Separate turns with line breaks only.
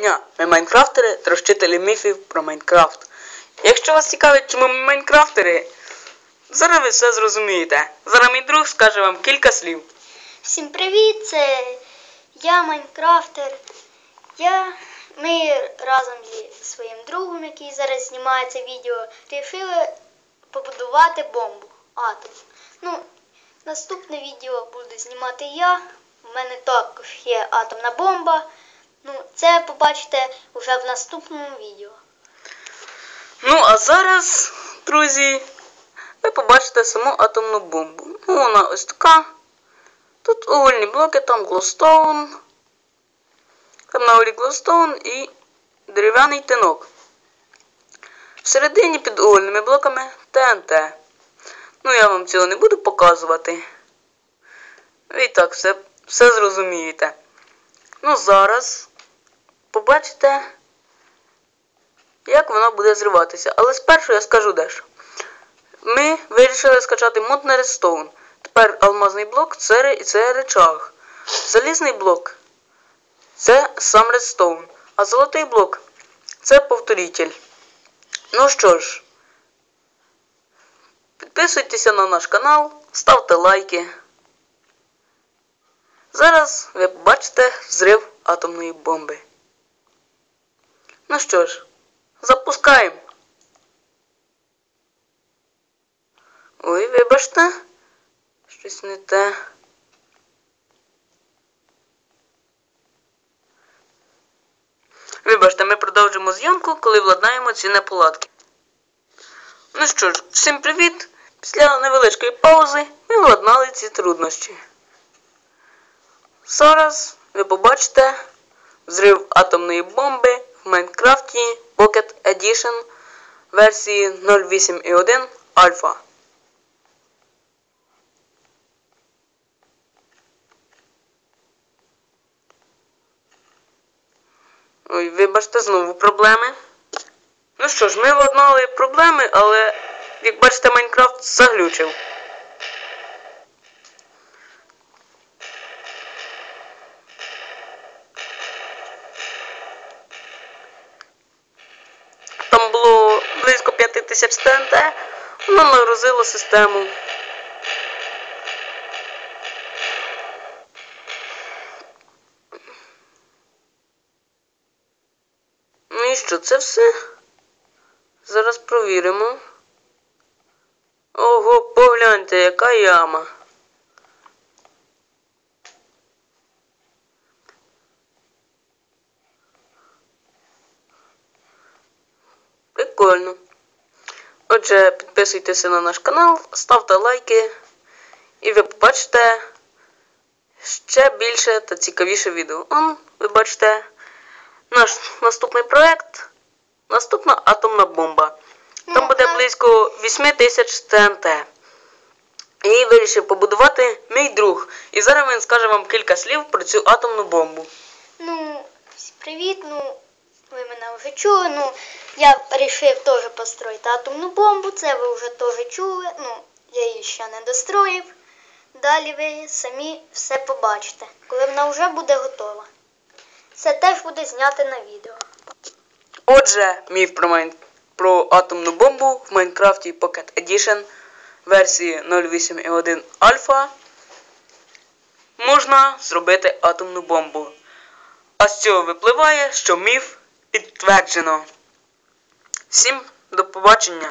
дня! Ми майнкрафтери та міфів про Майнкрафт. Якщо вас цікавить, чому ми майнкрафтери, зараз ви все зрозумієте. Зараз мій друг скаже вам кілька слів.
Всім привіт! Це я Майнкрафтер. Я, ми разом зі своїм другом, який зараз знімає це відео, вирішили побудувати бомбу атом. Ну, наступне відео буду знімати я. У мене також є атомна бомба. Ну, це побачите вже в наступному відео.
Ну, а зараз, друзі, ви побачите саму атомну бомбу. Ну, вона ось така. Тут угольні блоки, там глостоун. Там на голі глостоун і дерев'яний тинок. Всередині під угольними блоками ТНТ. Ну, я вам цього не буду показувати. І так все, все зрозумієте. Ну, зараз побачите як вона буде зриватися. Але спершу я скажу дещо. Ми вирішили скачати мод на Redstone. Тепер алмазний блок це, це речаг. Залізний блок це сам Redstone. А золотий блок це повторитель. Ну що ж, підписуйтеся на наш канал, ставте лайки. Зараз ви побачите взрив атомної бомби. Ну що ж, Запускаємо. Ой, вибачте. Щось не те. Вибачте, ми продовжимо зйомку, коли владнаємо ці неполадки. Ну що ж, всім привіт! Після невеличкої паузи ми владнали ці труднощі. Зараз ви побачите взрив атомної бомби Майнкрафті Pocket Edition версії 0.8.1 Alpha. Ой, вибачте, знову проблеми. Ну що ж, ми владнали проблеми, але, як бачите, Майнкрафт заглючив. 5 тисяч ТНТ, воно систему. Ну і що це все? Зараз провіримо. Ого, погляньте, яка яма. Прикольно. Отже, підписуйтеся на наш канал, ставте лайки, і ви побачите ще більше та цікавіше відео. Он, ви бачите, наш наступний проект наступна атомна бомба. Там буде близько 8 тисяч ТНТ. І вирішив побудувати мій друг. І зараз він скаже вам кілька слів про цю атомну бомбу.
Ну, привіт, ну, ви мене вже чули, ну, я вирішив теж построїти атомну бомбу, це ви вже теж чули, ну, я її ще не достроїв. Далі ви самі все побачите, коли вона вже буде готова. Це теж буде знято на відео.
Отже, міф про, майн... про атомну бомбу в Майнкрафті Pocket Edition версії 0.8.1 Alpha можна зробити атомну бомбу. А з цього випливає, що міф підтверджено. Всім до побачення!